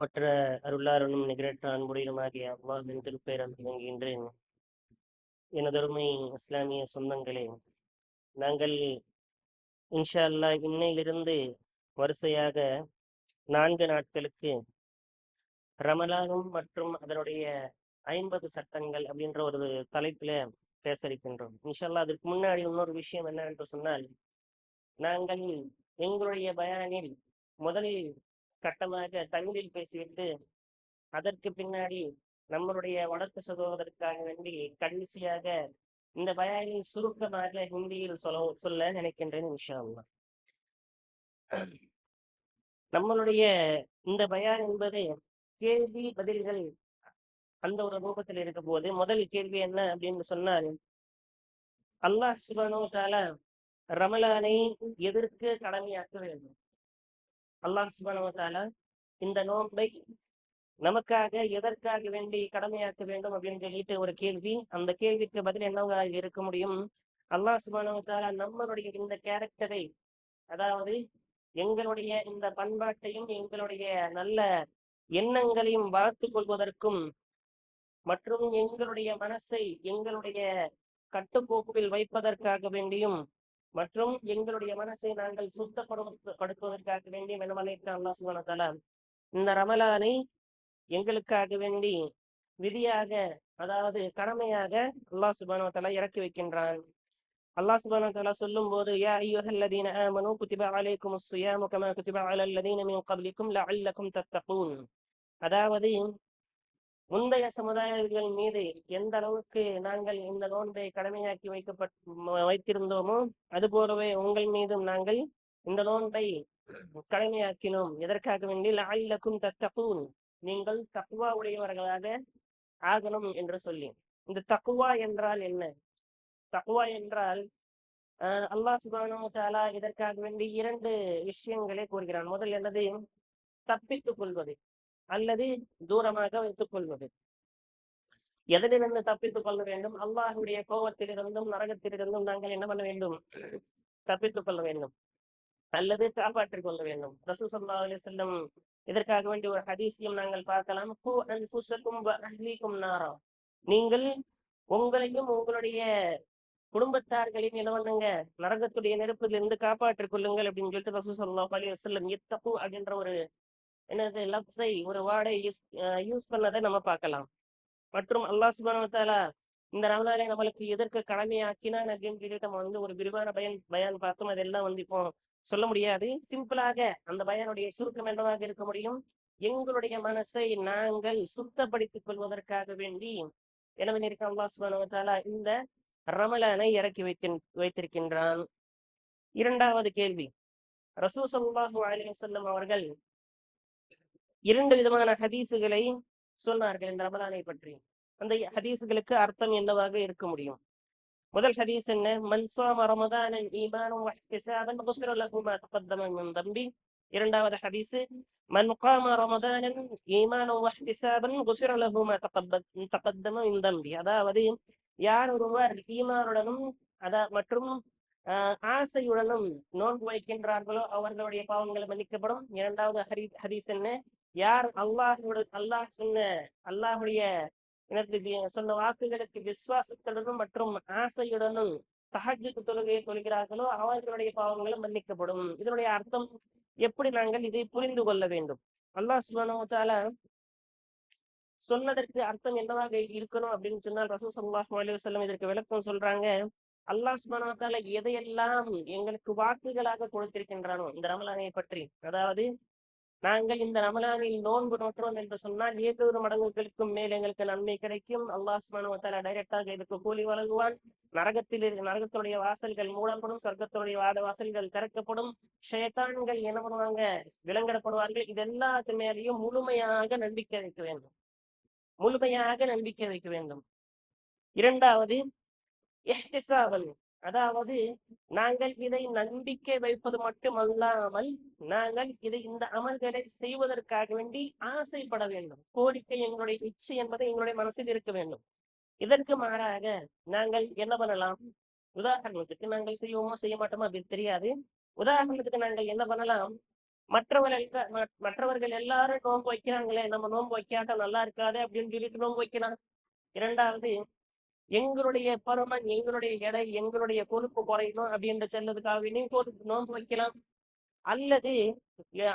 மற்ற அருளாரனும் நிகரற்ற அன்புடையனுமாகிய அவ்வாவின் திருப்பெயரால் துவங்குகின்றேன். எனதருமை இஸ்லாமிய சொந்தங்களே நாங்கள் இன்ஷா அல்லா இன்னையிலிருந்து வரிசையாக நான்கு நாட்களுக்கு ரமலானும் மற்றும் அதனுடைய ஐம்பது சட்டங்கள் அப்படின்ற ஒரு தலைப்புல பேச இருக்கின்றோம். இன்ஷா அல்லாஹ் அதற்கு முன்னாடி இன்னொரு விஷயம் என்ன என்று சொன்னால் நாங்கள் எங்களுடைய பயானில் முதலில் கட்டமாக தமிழில் பேசிவிட்டு அதற்கு பின்னாடி நம்மளுடைய வடக்கு சகோதரருக்காக வேண்டி கடைசியாக இந்த பயானை சுருக்கமாக ஹிந்தியில் சொல்ல சொல்ல நினைக்கின்றேன் விஷயம் நம்மளுடைய இந்த பயான் என்பது கேள்வி பதில்கள் அந்த ஒரு ரூபத்தில் இருக்க போது முதல் கேள்வி என்ன அப்படின்னு சொன்னால் அல்லாஹ் சுபானோ தாலா ரமலானை எதற்கு கடமையாக்க வேண்டும். அல்லாஹ் சுபானவத்தால இந்த நோன்பை நமக்காக எதற்காக வேண்டி கடமையாக்க வேண்டும் அப்படின்னு சொல்லிட்டு ஒரு கேள்வி. அந்த கேள்விக்கு பதில் என்னவா இருக்க முடியும்? அல்லாஹ் சுபானவத்தால நம்மளுடைய இந்த கேரக்டரை அதாவது எங்களுடைய இந்த பண்பாட்டையும் எங்களுடைய நல்ல எண்ணங்களையும் வளர்த்து கொள்வதற்கும் மற்றும் எங்களுடைய மனசை எங்களுடைய கட்டுக்கோப்பில் வைப்பதற்காக வேண்டியும் மற்றும் எங்களுடைய மனசை நாங்கள் சுத்தப்படுத்துவதற்காக வேண்டி என்னமலைக்கு அல்லா சுபானத்தால இந்த ரமலானை எங்களுக்காக வேண்டி விதியாக அதாவது கடமையாக அல்லாஹ் சுபானத்தால இறக்கி வைக்கின்றான். அல்லாஹ் சுபான தாலா சொல்லும் போது யா ஐயுஹல்லதீன ஆமனு குத்திபா அலைக்கும் ஸியாமு கமா குத்திபா அலல்லதீன மின் கப்லிக்கும் லஅல்லக்கும் தத்தகூன். அதாவது முந்தைய சமுதாயங்கள் மீது எந்த அளவுக்கு நாங்கள் இந்த நோன்பை கடமையாக்கி வைக்கப்பட் வைத்திருந்தோமோ அது போலவே உங்கள் மீதும் நாங்கள் இந்த நோன்பை கடமையாக்கினோம். எதற்காக வேண்டி? லஅல்லக்கும் தத்தகூன். நீங்கள் தக்குவா உடையவர்களாக ஆகணும் என்று சொல்லி. இந்த தக்குவா என்றால் என்ன? தக்குவா என்றால் அல்லாஹ் அல்லா தாலா இதற்காக வேண்டி இரண்டு விஷயங்களை கூறுகிறான். முதல் என்னது? தப்பித்துக் கொள்வது. அல்லது தூரமாக வைத்துக் கொள்வது. எதனிலிருந்து தப்பித்துக் கொள்ள வேண்டும்? அல்லாஹுடைய கோபத்திலிருந்தும் நரகத்திலிருந்தும் நாங்கள் என்ன பண்ண வேண்டும்? தப்பித்துக் கொள்ள வேண்டும். அல்லது காப்பாற்றிக் கொள்ள வேண்டும். ரசூ சல்லா அலி செல்லம் இதற்காக வேண்டிய ஒரு ஹதீசியம் நாங்கள் பார்க்கலாம். நாரா. நீங்கள் உங்களையும் உங்களுடைய குடும்பத்தார்களின் நிலவனுங்க நரகத்துடைய நெருப்பிலிருந்து காப்பாற்றிக் கொள்ளுங்கள் அப்படின்னு சொல்லிட்டு ரசூ சல்லா அலி வசல்லம் எத்தப்பு அப்படின்ற ஒரு என்னது லப்ஸை ஒரு வார்டை யூஸ் யூஸ் பண்ணதை நம்ம பார்க்கலாம். மற்றும் அல்லாஹ் சுபானத்தாலா இந்த ரமலானை நம்மளுக்கு எதற்கு கடமையாக்கினான் அப்படின்னு சொல்லிட்டு நம்ம வந்து ஒரு விரிவான பயன் பயன் பார்த்தோம் அதெல்லாம் வந்து இப்போ சொல்ல முடியாது. சிம்பிளாக அந்த பயனுடைய சுருக்கம் என்னவாக இருக்க முடியும்? எங்களுடைய மனசை நாங்கள் சுத்தப்படுத்திக் கொள்வதற்காக வேண்டி எனவே இருக்க அல்லாஹ் சுபானத்தாலா இந்த ரமலானை இறக்கி வைத்து வைத்திருக்கின்றான். இரண்டாவது கேள்வி. ரசூ சல்லாஹூ அலி வசல்லம் அவர்கள் இரண்டு விதமான ஹதீசுகளை சொன்னார்கள் இந்த ரமலானை பற்றி. அந்த ஹதீசுகளுக்கு அர்த்தம் என்னவாக இருக்க முடியும்? முதல் ஹதீஸ் என்ன? மன்சாம ரமதானன் ஈமானும் வஹ்திசாபன் குஃபிர லஹு மா தகத்தம மின் தம்பி. இரண்டாவது ஹதீஸ் மன் காம ரமதானன் ஈமானும் வஹ்திசாபன் குஃபிர லஹு மா தகத்தம மின் தம்பி. அதாவது யார் ஒருவர் ஈமானுடனும் அதா மற்றும் ஆசையுடனும் நோன்பு வைக்கின்றார்களோ அவர்களுடைய பாவங்கள் மன்னிக்கப்படும். இரண்டாவது ஹரி ஹதீஸ் என்ன? யார் அல்லாஹோட அல்லாஹ் சொன்ன அல்லாஹுடைய எனக்கு சொன்ன வாக்குகளுக்கு விசுவாசத்துடனும் மற்றும் ஆசையுடனும் தகஜத்து தொழுகையை தொழுகிறார்களோ அவர்களுடைய பாவங்களும் மன்னிக்கப்படும். இதனுடைய அர்த்தம் எப்படி நாங்கள் இதை புரிந்து கொள்ள வேண்டும்? அல்லாஹ் சுபானோத்தால சொன்னதற்கு அர்த்தம் என்னவாக இருக்கணும் அப்படின்னு சொன்னால் ரசூ சல்லாஹ் அலி வல்லம் இதற்கு விளக்கம் சொல்றாங்க. அல்லாஹ் சுபானோத்தால எதையெல்லாம் எங்களுக்கு வாக்குகளாக கொடுத்திருக்கின்றானோ இந்த ரமலானை பற்றி. அதாவது நாங்கள் இந்த ரமலானில் நோன்பு நோற்றோம் என்று சொன்னால் ஏழூறு மடங்குகளுக்கும் மேல் எங்களுக்கு நன்மை கிடைக்கும். அல்லாஹ் சுபானுவத்தால டைரக்டாக இதுக்கு கூலி வழங்குவான். நரகத்தில் நரகத்துடைய வாசல்கள் மூடப்படும் சொர்க்கத்துடைய வாத வாசல்கள் திறக்கப்படும். ஷேத்தான்கள் என்ன பண்ணுவாங்க? விலங்கிடப்படுவார்கள். இது எல்லாத்து மேலேயும் முழுமையாக நம்பிக்கை வைக்க வேண்டும். முழுமையாக நம்பிக்கை வைக்க வேண்டும். இரண்டாவது எஹ்திசாவல் அதாவது நாங்கள் இதை நம்பிக்கை வைப்பது மட்டுமல்லாமல் நாங்கள் இதை இந்த அமல்களை செய்வதற்காக வேண்டி ஆசைப்பட வேண்டும். கோரிக்கை எங்களுடைய இச்சை என்பது எங்களுடைய மனசில் இருக்க வேண்டும். இதற்கு மாறாக நாங்கள் என்ன பண்ணலாம்? உதாரணத்துக்கு நாங்கள் செய்வோமோ செய்ய மாட்டோமோ அப்படி தெரியாது. உதாரணத்துக்கு நாங்கள் என்ன பண்ணலாம்? மற்றவர்கள் மற்றவர்கள் எல்லாரும் நோன்பு வைக்கிறாங்களே நம்ம நோன்பு வைக்காட்டம் நல்லா இருக்காதே அப்படின்னு சொல்லிட்டு நோன்பு வைக்கலாம். இரண்டாவது எங்களுடைய பருமன் எங்களுடைய எடை எங்களுடைய கொழுப்பு குறையணும் அப்படின்ற செல்லதுக்காக நீ நோன்பு வைக்கலாம். அல்லது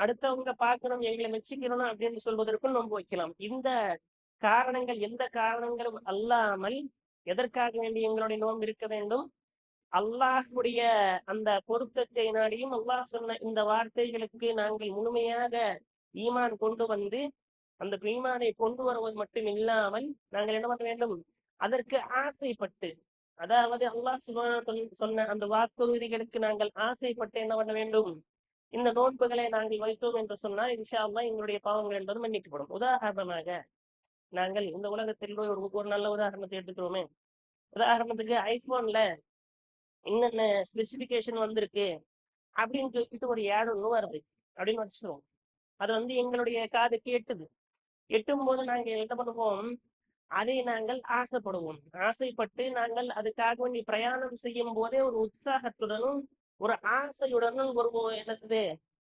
அடுத்தவங்க பார்க்கணும் எங்களை மெச்சிக்கணும் அப்படின்னு சொல்வதற்கும் நோன்பு வைக்கலாம். இந்த காரணங்கள் எந்த காரணங்களும் அல்லாமல் எதற்காக வேண்டி எங்களுடைய நோன்பு இருக்க வேண்டும்? அல்லாஹுடைய அந்த பொருத்தத்தை நாடியும் அல்லாஹ் சொன்ன இந்த வார்த்தைகளுக்கு நாங்கள் முழுமையாக ஈமான் கொண்டு வந்து அந்த ஈமானை கொண்டு வருவது மட்டும் இல்லாமல் நாங்கள் என்ன பண்ண வேண்டும்? அதற்கு ஆசைப்பட்டு அதாவது அல்லாஹ் சுப்ஹானஹு சொன்ன அந்த வாக்குறுதிகளுக்கு நாங்கள் ஆசைப்பட்டு என்ன பண்ண வேண்டும்? இந்த நோன்புகளை நாங்கள் வைத்தோம் என்று சொன்னால் இன்ஷா அல்லா எங்களுடைய பாவங்கள் என்பது மன்னிக்கப்படும். உதாரணமாக நாங்கள் இந்த உலகத்தில் ஒரு ஒரு நல்ல உதாரணத்தை எடுத்துக்கிறோமே. உதாரணத்துக்கு ஐபோன்ல என்னென்ன ஸ்பெசிபிகேஷன் வந்திருக்கு அப்படின்னு சொல்லிட்டு ஒரு ஏடு ஒண்ணு வருது. அப்படின்னு வச்சுருவோம் அது வந்து எங்களுடைய காது கேட்டுது. எட்டும் போது நாங்க என்ன பண்ணுவோம்? அதை நாங்கள் ஆசைப்படுவோம். ஆசைப்பட்டு நாங்கள் அதுக்காக வேண்டி பிரயாணம் செய்யும் போதே ஒரு உற்சாகத்துடனும் ஒரு ஆசையுடனும் ஒரு என்னது?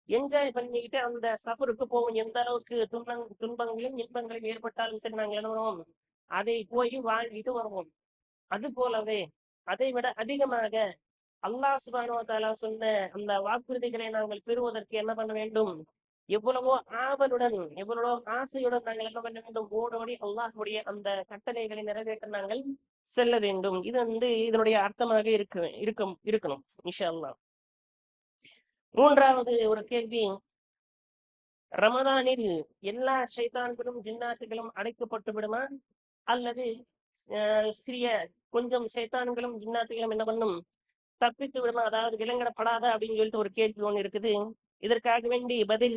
என்ஜாய் பண்ணிக்கிட்டு அந்த சஃபருக்கு போவோம். எந்த அளவுக்கு துன்பங் துன்பங்களும் இன்பங்களும் ஏற்பட்டாலும் சரி நாங்கள் என்ன பண்ணுவோம்? அதை போய் வாங்கிட்டு வருவோம். அது போலவே அதை விட அதிகமாக அல்லாஹ் சுப்ஹானஹு தாலா சொன்ன அந்த வாக்குறுதிகளை நாங்கள் பெறுவதற்கு என்ன பண்ண வேண்டும்? எவ்வளவோ ஆவலுடன் எவ்வளவோ ஆசையுடன் நாங்கள் என்ன பண்ண வேண்டும்? ஓடோடி அல்லாஹுடைய அந்த கட்டளைகளை நிறைவேற்ற நாங்கள் செல்ல வேண்டும். இது வந்து இதனுடைய அர்த்தமாக இருக்க இருக்கும் இருக்கணும் இன்ஷா மூன்றாவது ஒரு கேள்வி. ரமதானில் எல்லா சைதான்களும் ஜின்னாத்துகளும் அடைக்கப்பட்டு விடுமா? அல்லது அஹ், சிறிய கொஞ்சம் சைத்தான்களும் ஜின்னாத்துகளும் என்ன பண்ணும்? தப்பித்து விடுமா? அதாவது விலங்கிடப்படாத? அப்படின்னு சொல்லிட்டு ஒரு கேள்வி ஒன்று இருக்குது. இதற்காக வேண்டி பதில்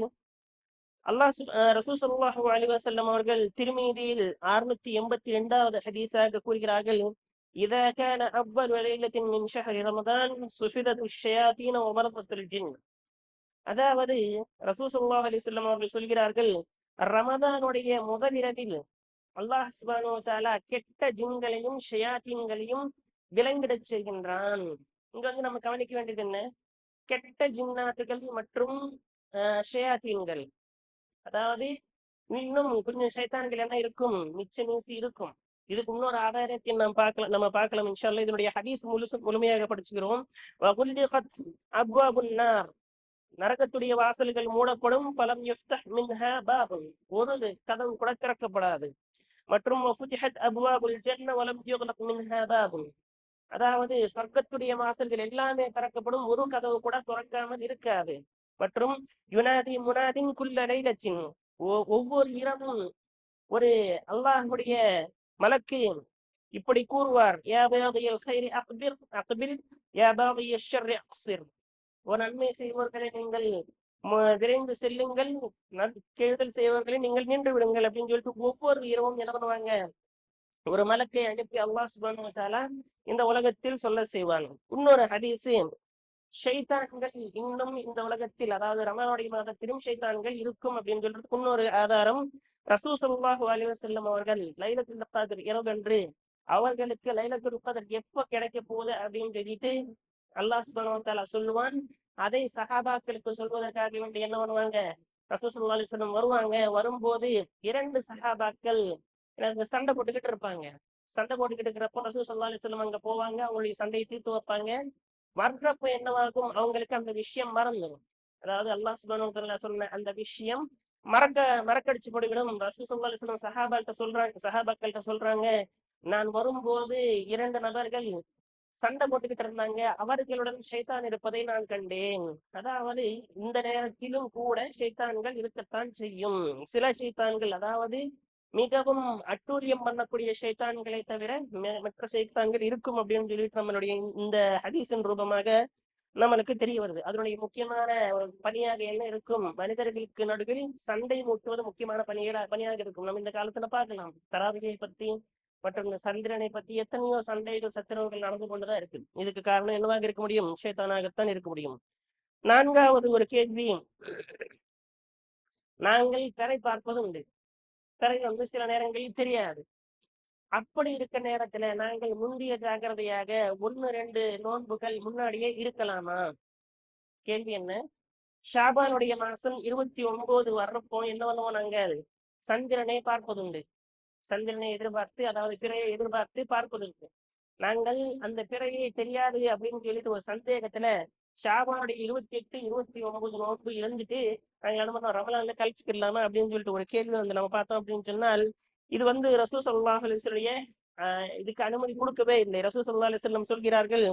அல்லாஹ் ரசூல் சல்லாஹூ அலிவாசல்லம் அவர்கள் திருமீதியில் அறுநூத்தி எண்பத்தி இரண்டாவது ஹதீஸாக கூறுகிறார்கள் இதா கான அவ்வல் வலைலத்தின் மின் ஷஹரி ரமதான் சுஃபிதத்து ஷயாத்தீன உமரத்தில் ஜின். அதாவது ரசூ சல்லாஹ் அலிசல்லம் அவர்கள் சொல்கிறார்கள் ரமதானுடைய முதல் இரவில் அல்லாஹ் சுபானு தாலா கெட்ட ஜின்களையும் ஷயாத்தீன்களையும் விலங்கிடச் செய்கின்றான். இங்க வந்து நம்ம கவனிக்க வேண்டியது என்ன? கெட்ட ஜின்னாத்துகள் மற்றும் ஷயாத்தீன்கள். அதாவது இன்னும் கொஞ்சம் சைத்தான்கள் என்ன இருக்கும். மிச்ச மீசி இருக்கும். இதுக்கு இன்னொரு ஆதாரத்தை நாம் பார்க்கலாம் நம்ம பார்க்கலாம் இன்ஷால்ல இதனுடைய ஹதீஸ் முழுசு முழுமையாக படிச்சுக்கிறோம். அப்வாபுன்னார் நரகத்துடைய வாசல்கள் மூடப்படும். பலம் மின்ஹா பாபுன். ஒரு கதவு கூட திறக்கப்படாது. மற்றும் அபுவாபுல் அப்வாபுல் ஜன்ன வலம் மின்ஹா அதாவது சொர்க்கத்துடைய வாசல்கள் எல்லாமே திறக்கப்படும். ஒரு கதவு கூட திறக்காமல் இருக்காது. மற்றும் யுனாதி முனாதின் குல்ல லைலத்தின் ஒ- ஒவ்வொரு இரவும் ஒரு அல்லாஹுடைய மலக்கு இப்படி கூறுவார். ஒரு நன்மை செய்வர்களை நீங்கள் விரைந்து செல்லுங்கள். நன்- கெடுதல் செய்வர்களை நீங்கள் நின்று விடுங்கள். அப்படின்னு சொல்லிட்டு ஒவ்வொரு இரவும் என்ன பண்ணுவாங்க? ஒரு மலக்கை அனுப்பி அல்லாஹ் சுப்ஹானஹு இந்த உலகத்தில் சொல்ல செய்வான். இன்னொரு ஹதீஸ் ஷைத்தான்கள் இன்னும் இந்த உலகத்தில் அதாவது ரமலானுடைய மாதத்திலும் ஷைத்தான்கள் இருக்கும் அப்படின்னு சொல்றதுக்கு இன்னொரு ஆதாரம் ரசூ ஸல்லல்லாஹு அலைஹி வஸல்லம் அவர்கள் லைலத்துல் இரவு இரவென்று அவர்களுக்கு லைலத்துல் கத்ர் எப்ப கிடைக்க போகுது அப்படின்னு சொல்லிட்டு அல்லாஹ் சுப்ஹானஹு சொல்லுவான். அதை சஹாபாக்களுக்கு சொல்வதற்காக வேண்டி என்ன பண்ணுவாங்க? ரசூ சல்லா அலைஹி வருவாங்க. வரும்போது இரண்டு சஹாபாக்கள் எனக்கு சண்டை போட்டுக்கிட்டு இருப்பாங்க. சண்டை போட்டுக்கிட்டு இருக்கிறப்போ ரசூ சல்லா அலிஸ்லம் அங்க போவாங்க. அவங்களுடைய சண்டையை தீர்த்து வைப்பாங்க. வர்றப்ப என்னவாகும்? அவங்களுக்கு அந்த விஷயம் மறந்துடும் அதாவது அல்லாஹ் சுப்ஹானஹு சொன்ன அந்த விஷயம் மறக்க மறக்கடிச்சு போடுவிடும் ரசூ சல்லா அலிஸ்லம் சஹாபால்கிட்ட சொல்றாங்க சஹாபாக்கள்கிட்ட சொல்றாங்க நான் வரும்போது இரண்டு நபர்கள் சண்டை போட்டுக்கிட்டு இருந்தாங்க. அவர்களுடன் ஷைத்தான் இருப்பதை நான் கண்டேன். அதாவது இந்த நேரத்திலும் கூட ஷைத்தான்கள் இருக்கத்தான் செய்யும். சில ஷைத்தான்கள் அதாவது மிகவும் அட்டூரியம் பண்ணக்கூடிய சைத்தான்களை தவிர ம- மற்ற சைத்தான்கள் இருக்கும் அப்படின்னு சொல்லிட்டு நம்மளுடைய இந்த ஹதீஸின் ரூபமாக நம்மளுக்கு தெரிய வருது. அதனுடைய முக்கியமான ஒரு பணியாக என்ன இருக்கும்? மனிதர்களுக்கு நடுவில் சண்டை மூட்டுவது முக்கியமான பணியாக பணியாக இருக்கும். நம்ம இந்த காலத்துல பார்க்கலாம். தராவியை பத்தி மற்றும் இந்த சந்திரனை பத்தி எத்தனையோ சண்டைகள் சச்சரவுகள் நடந்து கொண்டுதான் இருக்கு. இதுக்கு காரணம் என்னவாக இருக்க முடியும்? சேத்தானாகத்தான் இருக்க முடியும். நான்காவது ஒரு கேள்வி. நாங்கள் கரை பார்ப்பது உண்டு. பிறகு வந்து சில நேரங்களில் தெரியாது. அப்படி இருக்க நேரத்துல நாங்கள் முந்திய ஜாக்கிரதையாக ஒன்னு ரெண்டு நோன்புகள் முன்னாடியே இருக்கலாமா? கேள்வி என்ன? ஷாபானுடைய மாசம் இருபத்தி ஒன்பது வர்றப்போ என்ன பண்ணுவோம் நாங்கள்? சந்திரனை பார்ப்பதுண்டு. சந்திரனை எதிர்பார்த்து அதாவது பிறையை எதிர்பார்த்து பார்ப்பதுண்டு. நாங்கள் அந்த பிறையை தெரியாது அப்படின்னு சொல்லிட்டு ஒரு சந்தேகத்துல ஷாபானுடைய இருபத்தி எட்டு இருபத்தி ஒன்பது நோன்பு இருந்துட்டு நாங்க என்ன பண்ணோம் ரமலான்ல கழிச்சுக்கலாமா அப்படின்னு சொல்லிட்டு ஒரு கேள்வி வந்து நம்ம பார்த்தோம் அப்படின்னு சொன்னால் இது வந்து ரசூ சல்லாஹ் ஆஹ் இதுக்கு அனுமதி கொடுக்கவே இல்லை. ரசூ சல்லா அலிஸ்லம் சொல்கிறார்கள்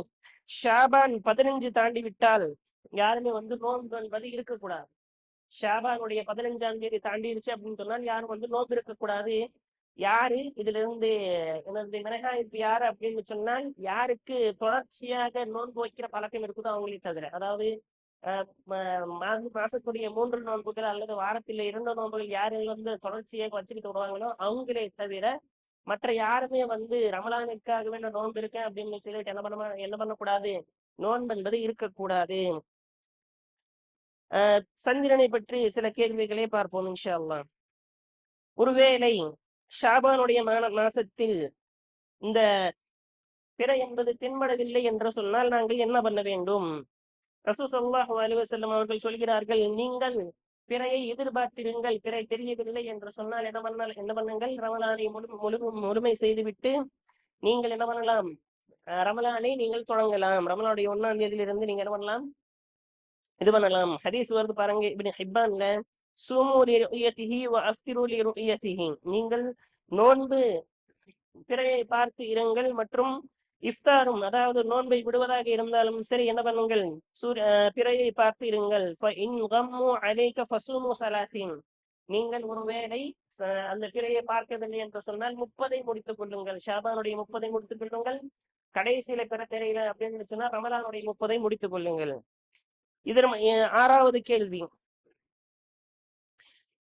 ஷாபான் பதினஞ்சு தாண்டி விட்டால் யாருமே வந்து நோன்பு என்பது இருக்கக்கூடாது. ஷாபானுடைய பதினஞ்சாம் தேதி தாண்டிடுச்சு அப்படின்னு சொன்னால் யாரும் வந்து நோன்பு இருக்கக்கூடாது. யாரு? இதுல இருந்து எனது மினகாய்ப்பு யாரு அப்படின்னு சொன்னால் யாருக்கு தொடர்ச்சியாக நோன்பு வைக்கிற பழக்கம் இருக்குதோ அவங்களே தவிர. அதாவது அஹ் மாத- மாசத்துடைய மூன்று நோன்புகள் அல்லது வாரத்தில் இரண்டு நோன்புகள் யாரு வந்து தொடர்ச்சியாக வச்சுக்கிட்டு வருவாங்களோ அவங்களே தவிர மற்ற யாருமே வந்து ரமலானுக்காக வேண்ட நோன்பு இருக்கேன் அப்படின்னு சொல்லிட்டு என்ன பண்ண என்ன பண்ணக்கூடாது? நோன்பு என்பது இருக்கக்கூடாது. சந்திரனை பற்றி சில கேள்விகளை பார்ப்போம் இன்ஷா அல்லாம் ஒருவேளை ஷாபானுடைய மாசத்தில் இந்த பிற என்பது தென்படவில்லை என்று சொன்னால் நாங்கள் என்ன பண்ண வேண்டும்? ரசூசல்லாஹு சல்லாஹு அவர்கள் சொல்கிறார்கள் நீங்கள் பிறையை எதிர்பார்த்திருங்கள் பிறை தெரியவில்லை என்று சொன்னால் என்ன பண்ணால் என்ன பண்ணுங்கள்? ரமலானை முழு முழு முழுமை செய்துவிட்டு நீங்கள் என்ன பண்ணலாம்? ரமலானை நீங்கள் தொடங்கலாம். ரமலானுடைய ஒன்னாம் தேதியிலிருந்து நீங்க என்ன பண்ணலாம்? இது பண்ணலாம். ஹதீஸ் வருது பாருங்க இப்படி ஹிப்பான்ல. நீங்கள் நோன்பு பிறையை பார்த்து இருங்கள் மற்றும் இஃப்தாரும் அதாவது நோன்பை விடுவதாக இருந்தாலும் சரி என்ன பண்ணுங்கள்? சூரிய பிறையை பார்த்து இருங்கள். நீங்கள் ஒருவேளை அந்த பிறையை பார்க்கவில்லை என்று சொன்னால் முப்பதை முடித்துக் கொள்ளுங்கள். ஷாபானுடைய முப்பதை முடித்துக் கொள்ளுங்கள். கடைசியில பிற தெரியல அப்படின்னு சொன்னா ரமலானுடைய முப்பதை முடித்துக் கொள்ளுங்கள். இது ஆறாவது கேள்வி.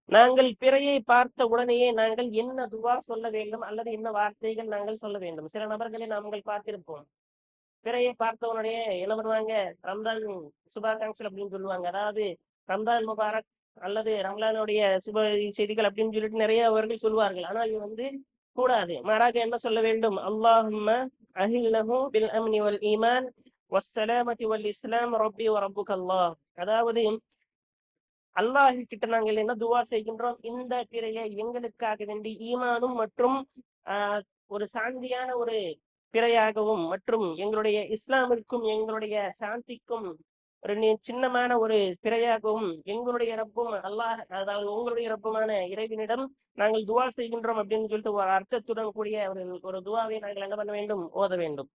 நாங்கள் பிறையை பார்த்த உடனேயே நாங்கள் என்ன துவா சொல்ல வேண்டும் அல்லது என்ன வார்த்தைகள் நாங்கள் சொல்ல வேண்டும்? சில நபர்களை நாங்கள் பார்த்திருப்போம். பிறையை பார்த்த உடனே என்ன பண்ணுவாங்க? ரம்தான் சுபாகாங்ஷல் அப்படின்னு சொல்லுவாங்க. அதாவது ரம்தான் முபாரக் அல்லது ரம்லானுடைய சுப செய்திகள் அப்படின்னு சொல்லிட்டு நிறைய அவர்கள் சொல்லுவார்கள். ஆனால் இது வந்து கூடாது. மாறாக என்ன சொல்ல வேண்டும்? அல்லாஹும் அஹில்லஹு பில் அம்னி வல் ஈமான் வஸ்ஸலாமதி வல் இஸ்லாம் ரப்பி அல்லாஹ் அதாவது அல்லாஹ் கிட்ட நாங்கள் என்ன துவா செய்கின்றோம். இந்த பிறையை எங்களுக்காக வேண்டி ஈமானும் மற்றும் ஆஹ் ஒரு சாந்தியான ஒரு பிறையாகவும் மற்றும் எங்களுடைய இஸ்லாமிற்கும் எங்களுடைய சாந்திக்கும் ஒரு சின்னமான ஒரு பிறையாகவும் எங்களுடைய ரப்பும் அல்லாஹ் அதாவது உங்களுடைய ரப்புமான இறைவனிடம் நாங்கள் துவா செய்கின்றோம் அப்படின்னு சொல்லிட்டு ஒரு அர்த்தத்துடன் கூடிய ஒரு ஒரு துவாவை நாங்கள் என்ன பண்ண வேண்டும்? ஓத வேண்டும்.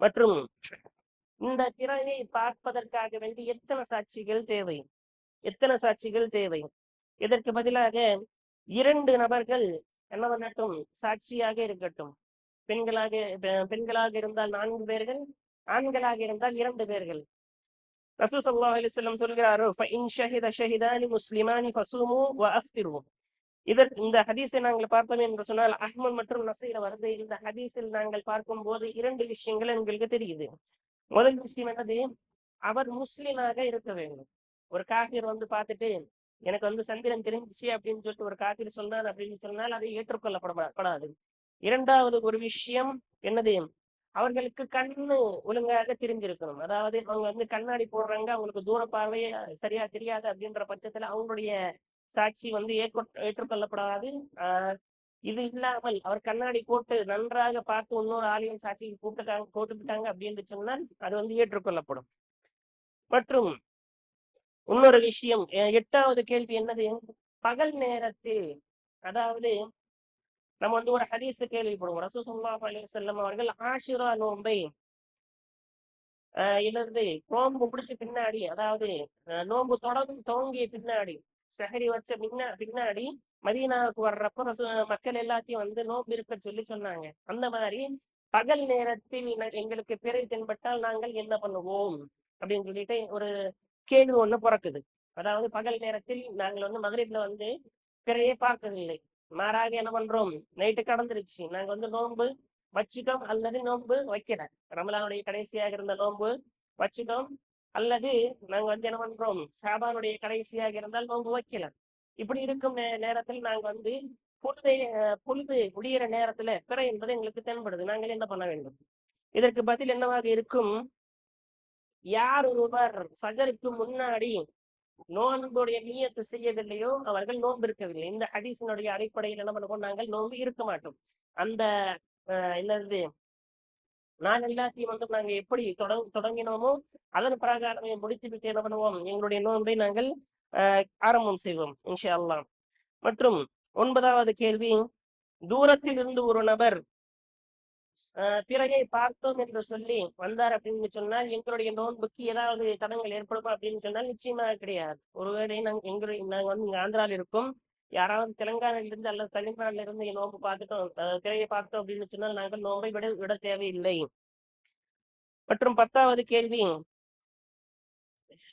மற்றும் இந்த பிறையை பார்ப்பதற்காக வேண்டி எத்தனை சாட்சிகள் தேவை? எத்தனை சாட்சிகள் தேவை? இதற்கு பதிலாக இரண்டு நபர்கள் என்ன பண்ணட்டும் சாட்சியாக இருக்கட்டும். பெண்களாக பெண்களாக இருந்தால் நான்கு பேர்கள் ஆண்களாக இருந்தால் இரண்டு பேர்கள். ரசூ சல்லா அலைஹி வஸல்லம் சொல்கிறாரோ முஸ்லிமானி வ இதற்கு இந்த ஹதீஸை நாங்கள் பார்த்தோம் என்று சொன்னால் அஹ்மத் மற்றும் நசீர வருது இந்த ஹதீஸில் நாங்கள் பார்க்கும் போது இரண்டு விஷயங்கள் எங்களுக்கு தெரியுது. முதல் விஷயம் என்னது? அவர் முஸ்லீமாக இருக்க வேண்டும். ஒரு காஃபியர் வந்து பார்த்துட்டு எனக்கு வந்து சந்திரன் தெரிஞ்சிச்சு அப்படின்னு சொல்லிட்டு ஒரு காஃபியர் சொன்னார் அப்படின்னு சொன்னால் அதை ஏற்றுக்கொள்ளப்படப்படாது இரண்டாவது ஒரு விஷயம் என்னது? அவர்களுக்கு கண்ணு ஒழுங்காக தெரிஞ்சிருக்கணும். அதாவது அவங்க வந்து கண்ணாடி போடுறாங்க அவங்களுக்கு தூர பார்வையே சரியா தெரியாது அப்படின்ற பட்சத்துல அவங்களுடைய சாட்சி வந்து ஏற்றுக்கொள்ளப்படாது. ஆஹ் இது இல்லாமல் அவர் கண்ணாடி போட்டு நன்றாக பார்த்து இன்னொரு ஆலயம் சாட்சி கூப்பிட்டாங்க போட்டுக்கிட்டாங்க அப்படின்னு சொன்னால் அது வந்து ஏற்றுக்கொள்ளப்படும். மற்றும் இன்னொரு விஷயம் எட்டாவது கேள்வி என்னது? பகல் நேரத்தில் அதாவது நம்ம வந்து ஒரு ஹதீஸ் கேள்விப்படுவோம். ரசூலுல்லாஹி அலி செல்லம் அவர்கள் ஆஷிரா நோன்பை ஆஹ் இருந்து நோன்பு பிடிச்ச பின்னாடி அதாவது ஆஹ் நோன்பு தொடங்கும் துவங்கிய பின்னாடி சஹரி வச்ச பின்னா பின்னாடி மதீனாவுக்கு வர்றப்ப ரசு மக்கள் எல்லாத்தையும் வந்து நோன்பு இருக்க சொல்லி சொன்னாங்க. அந்த மாதிரி பகல் நேரத்தில் எங்களுக்கு பிறை தென்பட்டால் நாங்கள் என்ன பண்ணுவோம்? அப்படின்னு சொல்லிட்டு ஒரு கேள்வி ஒண்ணு பிறக்குது. அதாவது பகல் நேரத்தில் நாங்கள் வந்து மகரீப்ல வந்து பிறையை பார்க்கவில்லை. மாறாக என்ன பண்றோம்? நைட்டு கடந்துருச்சு. நாங்க வந்து நோன்பு வச்சுட்டோம் அல்லது நோன்பு வைக்கல. ரமலானுடைய கடைசியாக இருந்த நோன்பு வச்சுட்டோம் அல்லது நாங்க வந்து என்ன பண்றோம்? சாபானுடைய கடைசியாக இருந்தால் நோன்பு வைக்கல. இப்படி இருக்கும் நே- நேரத்தில் நாங்க வந்து பொழுதை பொழுது முடியிற நேரத்துல பிறை என்பது எங்களுக்கு தென்படுது. நாங்கள் என்ன பண்ண வேண்டும்? இதற்கு பதில் என்னவாக இருக்கும்? யார் ஒருவர் சஜருக்கு முன்னாடி நோன்புடைய நீயத்தை செய்யவில்லையோ அவர்கள் நோன்பு இருக்கவில்லை. இந்த ஹதீஸினுடைய அடிப்படையில் என்ன பண்ணுவோம்? நாங்கள் நோன்பு இருக்க மாட்டோம். அந்த என்னது? நான் எல்லாத்தையும் வந்து நாங்க எப்படி தொடங் தொடங்கினோமோ அதன் பிரகாரமே முடித்து விட்டு என்ன பண்ணுவோம்? எங்களுடைய நோன்பை நாங்கள் அஹ், ஆரம்பம் செய்வோம் இன்ஷா அல்லாம் மற்றும் ஒன்பதாவது கேள்வி தூரத்தில் இருந்து ஒரு நபர் பிறகை பார்த்தோம் என்று சொல்லி வந்தார் அப்படின்னு சொன்னால் எங்களுடைய நோன்புக்கு ஏதாவது தடங்கள் ஏற்படுமா அப்படின்னு சொன்னால் நிச்சயமாக கிடையாது. ஒருவேளை நாங்க எங்களுடைய நாங்க வந்து இங்க ஆந்திரால இருக்கோம். யாராவது தெலுங்கானால இருந்து அல்லது தமிழ்நாடுல இருந்து நோன்பு பார்த்துட்டோம் பிறையை பார்த்தோம் அப்படின்னு சொன்னால் நாங்கள் நோன்பை விட விட தேவையில்லை. மற்றும் பத்தாவது கேள்வி.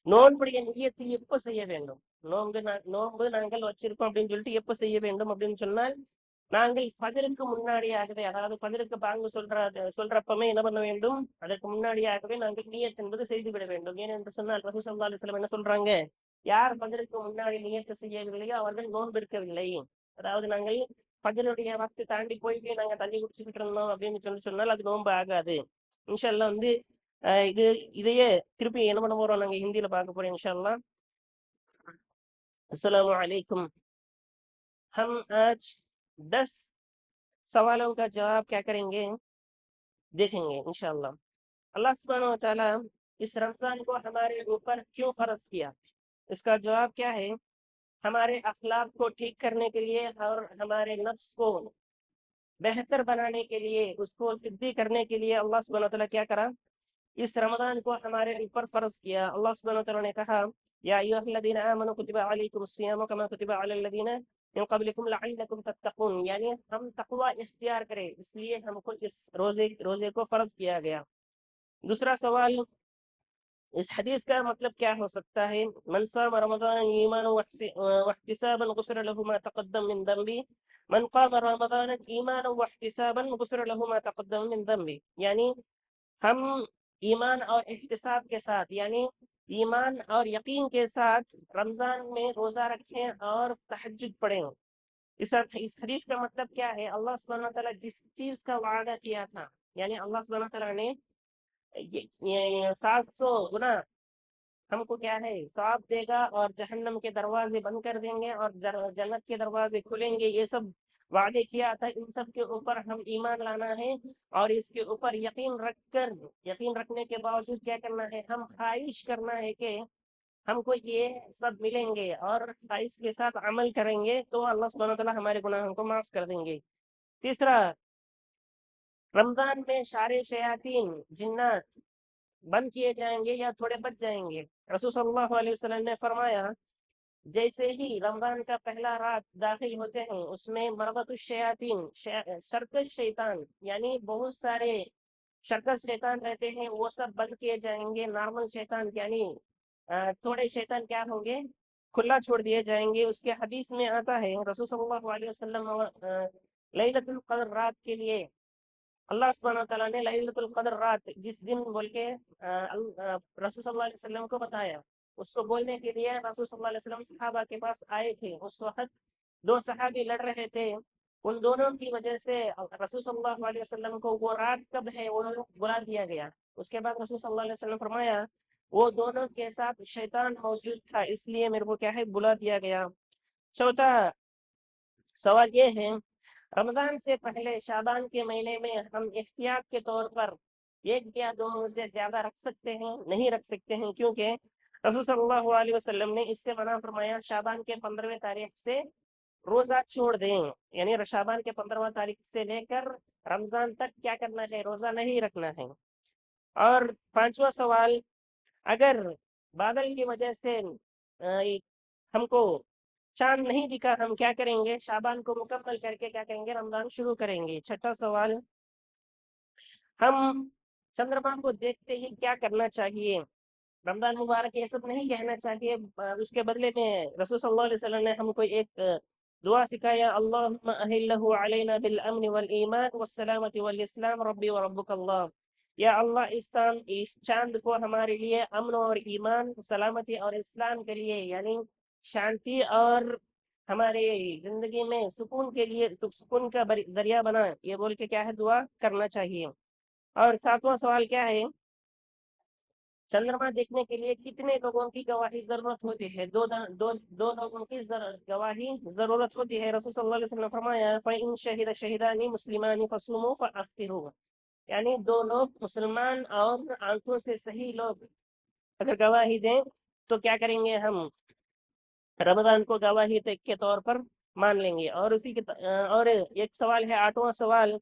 நோன்புடைய நியத்தை எப்ப செய்ய வேண்டும்? நோன்பு நோன்பு நாங்கள் வச்சிருக்கோம் அப்படின்னு சொல்லிட்டு எப்ப செய்ய வேண்டும் அப்படின்னு சொன்னால் நாங்கள் பதிலுக்கு முன்னாடியாகவே அதாவது பதிலுக்கு பாங்கு சொல்ற சொல்றப்பமே என்ன பண்ண வேண்டும்? அதற்கு முன்னாடியாகவே நாங்கள் நியத் என்பது செய்துவிட வேண்டும். ஏனென்று சொன்னால் ரசூ சல்லா அலிஸ்லாம் என்ன சொல்றாங்க? யார் பதிலுக்கு முன்னாடி நியத்து செய்யவில்லையோ அவர்கள் நோன்பு இருக்கவில்லை. அதாவது நாங்கள் பஜனுடைய வாக்கு தாண்டி போயிட்டு நாங்க தண்ணி குடிச்சுக்கிட்டு இருந்தோம் அப்படின்னு சொல்லி சொன்னால் அது நோன்பு ஆகாது. இன்ஷால்லாம் வந்து இது இதையே திருப்பி என்ன பண்ண போறோம் நாங்க ஹிந்தியில பார்க்க போறோம் இன்ஷால்லாம் அஸ்லாம் வலைக்கும் ஹம் ஆஜ். دس سوالوں کا جواب کیا کریں گے؟ دیکھیں گے، انشاءاللہ۔ اللہ سبحانہ وتعالی اس رمضان کو ہمارے اوپر کیوں فرض کیا؟ اس کا جواب کیا ہے؟ ہمارے اخلاق کو ٹھیک کرنے کے لیے اور ہمارے نفس کو بہتر بنانے کے لیے، اس کو سدھی کرنے کے لیے اللہ سبحانہ تعالیٰ کیا کرا؟ اس رمضان کو ہمارے اوپر فرض کیا۔ اللہ سبحانہ تعالیٰ نے کہا، یا ایوہ الذین آمنوا کتب علیکم السیام کما کتب علی الذین मिन क़ब्लिकुम लअल्लकुम तत्तक़ून यानी हम तकवा इख्तियार करें इसलिए हमको इस रोजे रोजे को फर्ज किया गया दूसरा सवाल इस हदीस का मतलब क्या हो सकता है मन साम रमजान ईमान वहतिसाबन गुफिर लहु मा तक़द्दम मिन दम्बी मन क़ाम रमजान ईमान वहतिसाबन गुफिर लहु मा तक़द्दम मिन दम्बी यानी हम ईमान और एहतिसाब के साथ यानी ایمان اور یقین کے ساتھ رمضان میں روزہ رکھیں اور تحجد پڑھیں۔ اس اس حدیث کا مطلب کیا ہے؟ اللہ سبحانہ تعالیٰ جس چیز کا وعدہ کیا تھا یعنی اللہ سبحانہ تعالیٰ نے سات سو گنا ہم کو کیا ہے؟ سواب دے گا اور جہنم کے دروازے بند کر دیں گے اور جنت کے دروازے کھلیں گے، یہ سب وعدے کیا تھا ان سب کے اوپر ہم ایمان لانا ہے اور اس کے اوپر یقین رکھ کر، یقین رکھنے کے باوجود کیا کرنا ہے؟ ہم خواہش کرنا ہے کہ ہم کو یہ سب ملیں گے اور خواہش کے ساتھ عمل کریں گے تو اللہ سبحانہ تعالیٰ ہمارے گناہوں کو معاف کر دیں گے۔ تیسرا، رمضان میں شارے شیاطین، جنات بند کیے جائیں گے یا تھوڑے بچ جائیں گے؟ رسول صلی اللہ علیہ وسلم نے فرمایا جیسے ہی رمضان کا پہلا رات داخل ہوتے ہیں، اس میں مربت الشیاطین شرکت شیطان یعنی بہت سارے شرکت شیطان رہتے ہیں، وہ سب بند کیے جائیں گے، نارمل شیطان یعنی تھوڑے شیطان کیا ہوں گے، کھلا چھوڑ دیے جائیں گے۔ اس کے حدیث میں آتا ہے، رسول صلی اللہ علیہ وسلم لیلت القدر رات کے لیے اللہ سبحانہ تعالیٰ نے لیلت القدر رات جس دن بول کے رسول صلی اللہ علیہ وسلم کو بتایا۔ اس کو بولنے کے لیے رسول صلی اللہ علیہ وسلم صحابہ کے پاس آئے تھے اس وقت دو صحابی لڑ رہے تھے ان دونوں کی وجہ سے رسول صلی اللہ علیہ وسلم کو وہ رات کب ہے وہ بلا دیا گیا اس کے بعد رسول صلی اللہ علیہ وسلم فرمایا وہ دونوں کے ساتھ شیطان موجود تھا اس لیے میرے کو کیا ہے بلا دیا گیا چوتھا سوال یہ ہے رمضان سے پہلے شابان کے مہینے میں ہم احتیاط کے طور پر ایک یا دو روزے زیادہ رکھ سکتے ہیں نہیں رکھ سکتے ہیں کیونکہ رسول صلی اللہ علیہ وسلم نے اس سے منع فرمایا شابان کے پندرہویں تاریخ سے روزہ چھوڑ دیں۔ یعنی شابان کے پندرہواں تاریخ سے لے کر رمضان تک کیا کرنا ہے؟ روزہ نہیں رکھنا ہے۔ اور پانچواں سوال، اگر بادل کی وجہ سے ہم کو چاند نہیں دکھا، ہم کیا کریں گے؟ شابان کو مکمل کر کے کیا کریں گے؟ رمضان شروع کریں گے۔ چھٹا سوال، ہم چندرما کو دیکھتے ہی کیا کرنا چاہیے؟ رمضان مبارک یہ سب نہیں کہنا چاہیے۔ اس کے بدلے میں رسول صلی اللہ علیہ وسلم نے ہم کو ایک دعا سکھایا، اللہم اہلہ علینا بالامن والایمان والسلامت والاسلام، ربی و ربک اللہ۔ یا اللہ، اس اس چاند کو ہمارے لیے امن اور ایمان، سلامتی اور اسلام کے لیے یعنی شانتی اور ہمارے زندگی میں سکون کے لیے، سکون کا ذریعہ بنا۔ یہ بول کے کیا ہے؟ دعا کرنا چاہیے۔ اور ساتواں سوال کیا ہے؟ چندرما دیکھنے کے لیے کتنے لوگوں کی گواہی ضرورت ہوتی ہے؟ دو دو, دو لوگوں کی گواہی ضرورت ہوتی ہے۔ رسول صلی اللہ علیہ وسلم نے فرمایا فَإِن شَهِدَ شَهِدَانِ مُسْلِمَانِ فَصُومُوا فَأَفْتِرُوا یعنی دو لوگ مسلمان اور آنکھوں سے صحیح لوگ اگر گواہی دیں تو کیا کریں گے ہم؟ رمضان کو گواہی کے طور پر مان لیں گے۔ اور اسی کے اور ایک سوال ہے آٹھواں سوال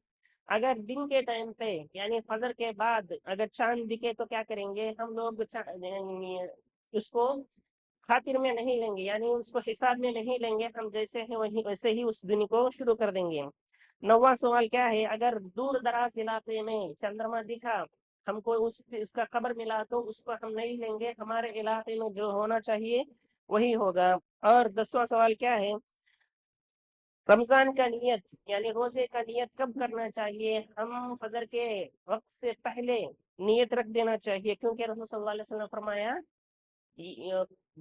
اگر دن کے ٹائم پہ یعنی فجر کے بعد اگر چاند دکھے تو کیا کریں گے؟ ہم لوگ یعنی اس کو خاطر میں نہیں لیں گے یعنی اس کو حساب میں نہیں لیں گے، ہم جیسے ہیں وہی، ویسے ہی اس دن کو شروع کر دیں گے۔ نواں سوال کیا ہے؟ اگر دور دراز علاقے میں چندرما دکھا، ہم کو اس اس کا خبر ملا تو اس کو ہم نہیں لیں گے۔ ہمارے علاقے میں جو ہونا چاہیے وہی ہوگا۔ اور دسواں سوال کیا ہے؟ رمضان کا نیت یعنی روزے کا نیت کب کرنا چاہیے۔ ہم فجر کے وقت سے پہلے نیت رکھ دینا چاہیے۔ کیونکہ رسول صلی اللہ علیہ وسلم نے فرمایا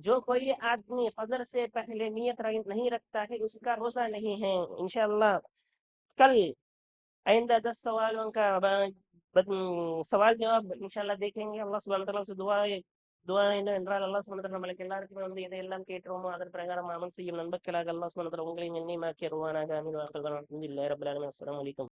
جو کوئی آدمی فجر سے پہلے نیت نہیں رکھتا ہے، اس کا روزہ نہیں ہے۔ انشاءاللہ کل آئندہ دس سوالوں کا سوال جواب انشاءاللہ دیکھیں گے۔ اللہ سبحانہ تعالیٰ سے دعا துவா என்னவென்றால் அல்லா சுமந்திர நம்மளுக்கு எல்லாருக்குமே வந்து எதையெல்லாம் கேட்டுருவோமோ அதன் பிரகாரம் அமல் செய்யும் நண்பர்களாக அல்லா சுமந்திர உங்களையும் என்னை மாக்கி வருவானாக அமீன் வாசல் இல்லை ரபுல்லாலும் அஸ்லாம் வலிக்கும்